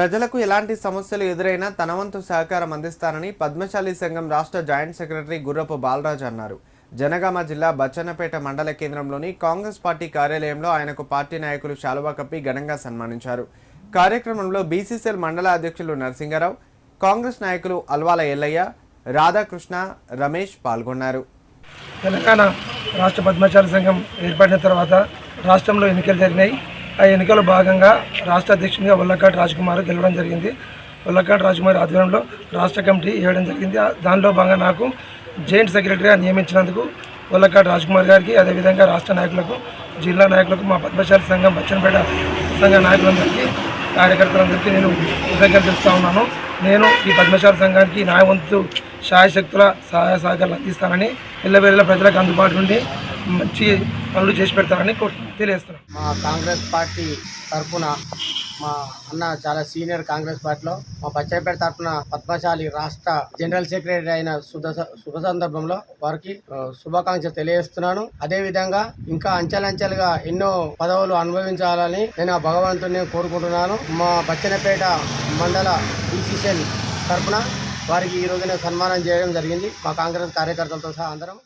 ప్రజలకు ఎలాంటి సమస్యలు ఎదురైనా తన వంతు సహకారం అందిస్తానని పద్మశాలి సంఘం రాష్ట్ర జాయింట్ సెక్రటరీ గుర్రపు బాలరాజు అన్నారు. జనగామ జిల్లా బచ్చన్నపేట మండల కేంద్రంలోని కాంగ్రెస్ పార్టీ కార్యాలయంలో ఆయనకు పార్టీ నాయకులు శాలువా కప్పి ఘనంగా సన్మానించారు. కార్యక్రమంలో బీసీసీఎల్ మండల అధ్యక్షులు నరసింహారావు కాంగ్రెస్ నాయకులు అల్వాల ఎల్లయ్య రాధాకృష్ణ రమేష్ పాల్గొన్నారు. తెలంగాణ రాష్ట్ర పద్మశాల సంఘం ఏర్పడిన తర్వాత రాష్ట్రంలో ఎన్నికలు జరిగినాయి. ఆ ఎన్నికల భాగంగా రాష్ట్ర అధ్యక్షునిగా వల్లకాటి రాజకుమార్ గెలవడం జరిగింది. వల్లకాటి రాజకుమార్ ఆధ్వర్యంలో రాష్ట్ర కమిటీ వేయడం జరిగింది. దానిలో భాగంగా నాకు జాయింట్ సెక్రటరీగా నియమించినందుకు వల్లకాటి రాజకుమార్ గారికి అదేవిధంగా రాష్ట్ర నాయకులకు జిల్లా నాయకులకు మా పద్మశాల సంఘం బచ్చనపేట సంఘ నాయకులందరికీ కార్యకర్తలందరికీ నేను కృతజ్ఞతలు తెలుస్తూ ఉన్నాను. నేను ఈ పద్మశాల సంఘానికి నా వంతు శాయశక్తుల సహాయ సహకారాలు అందిస్తానని ఎల్లవేళ ప్రజలకు అందుబాటు నుండి మంచి పనులు చేసి పెడతారని తెలియజేస్తున్నాను మా కాంగ్రెస్ పార్టీ తరఫున మా అన్న చాలా సీనియర్ కాంగ్రెస్ పార్టీలో మా పచ్చాయిపేట తరఫున పద్మశాలి రాష్ట్ర జనరల్ సెక్రటరీ అయిన శుభ శుభ సందర్భంలో వారికి శుభాకాంక్షలు తెలియజేస్తున్నాను. అదేవిధంగా ఇంకా అంచెలంచెలుగా ఎన్నో పదవులు అనుభవించాలని నేను ఆ భగవంతుని కోరుకుంటున్నాను. మా బచ్చనపేట మండల బీసీసీఎల్ తరఫున వారికి ఈ రోజున సన్మానం చేయడం జరిగింది. మా కాంగ్రెస్ కార్యకర్తలతో సహా అందరం